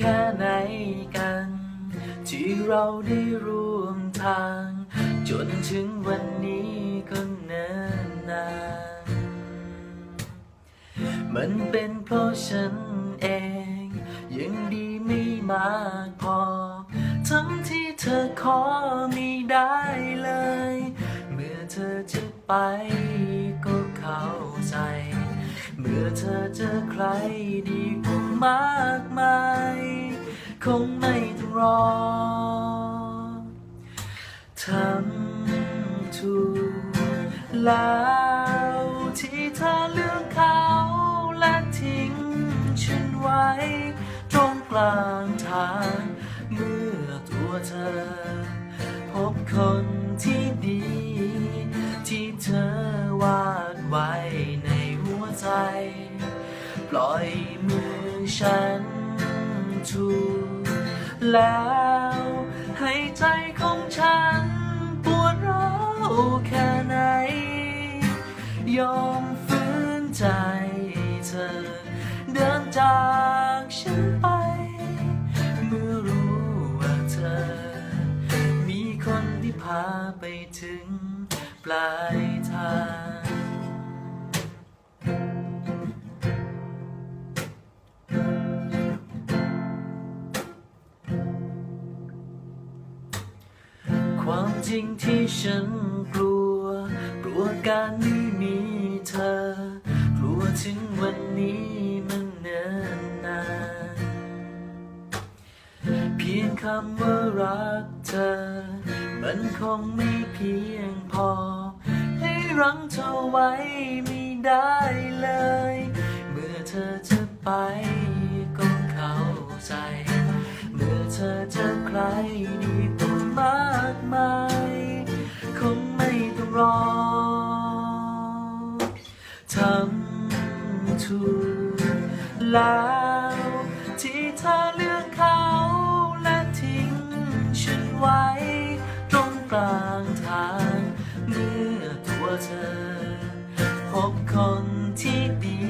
แค่ไหนกัน ที่เราได้ร่วมทาง จนถึงวันนี้ก็เนิ่นนาน มันเป็นเพราะฉันเอง ยังดีไม่มากพอ ทั้งที่เธอขอไม่ได้เลย เมื่อเธอจะไปก็เข้าใจ เมื่อเธอเจอใครดีกว่า มากมาย คงไม่ต้องรอทำถูกแล้วที่เธอเลือกเขาและทิ้งฉันไว้ ตรงกลางทาง เมื่อตัวเธอ พบคนที่ดี ที่เธอวาดไว้ในหัวใจ ปล่อยมือ ฉันถูกแล้วให้ใจของฉันปวดร้าวแค่ไหน ยอมฝืนใจเธอ เดินจากฉันไป เมื่อรู้ว่าเธอ มีคนที่พาไปถึงปลายทาง จริงที่ฉันกลัว กลัวการไม่มีเธอ กลัวถึงวันนี้มันเนิ่นนาน เพียงคำว่ารักเธอ มันคงไม่เพียงพอ ให้รั้งเธอไว้ไม่ได้เลย เมื่อเธอจะไปก็เข้าใจ เมื่อเธอเจอใครดี องทำถูกแล้วที่เธอเลือกเขาและทิ้งฉันไว้ ตรงกลางทางเมื่อตัวเธอ พบคนที่ดี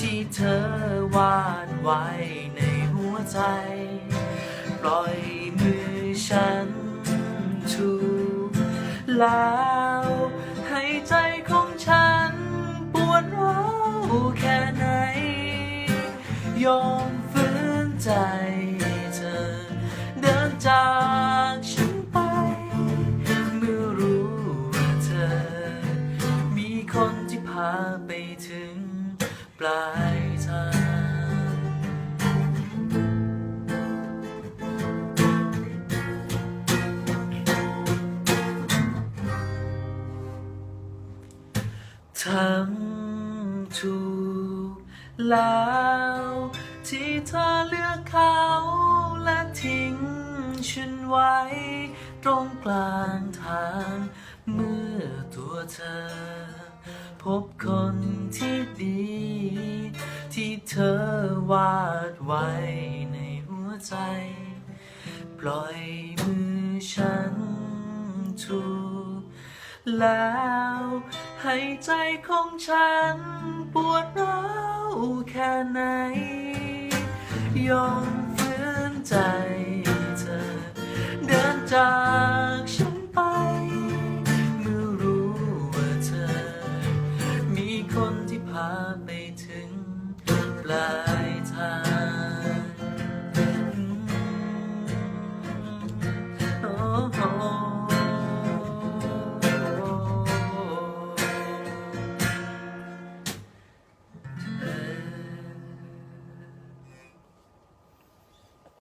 ที่เธอวาดไว้ในหัวใจ ปล่อยมือฉัน ล้วให้ใจของฉัน ปวดร้าวแค่ไหน ยอมฝืนใจเธอ เดินจากฉันไป เมื่อรู้ว่าเธอ มีคนที่พาไปถึงปลาย ทำถูกแล้วที่เธอเลือกเขาและทิ้งฉันไว้ ตรงกลางทางเมื่อตัวเธอ พบคนที่ดี ที่เธอวาดไว้ในหัวใจ ปล่อยมือฉันถูกแล้ว ให้ใจของฉัน ปวดร้าวแค่ไหน ยอมฝืนใจเธอเดินจาก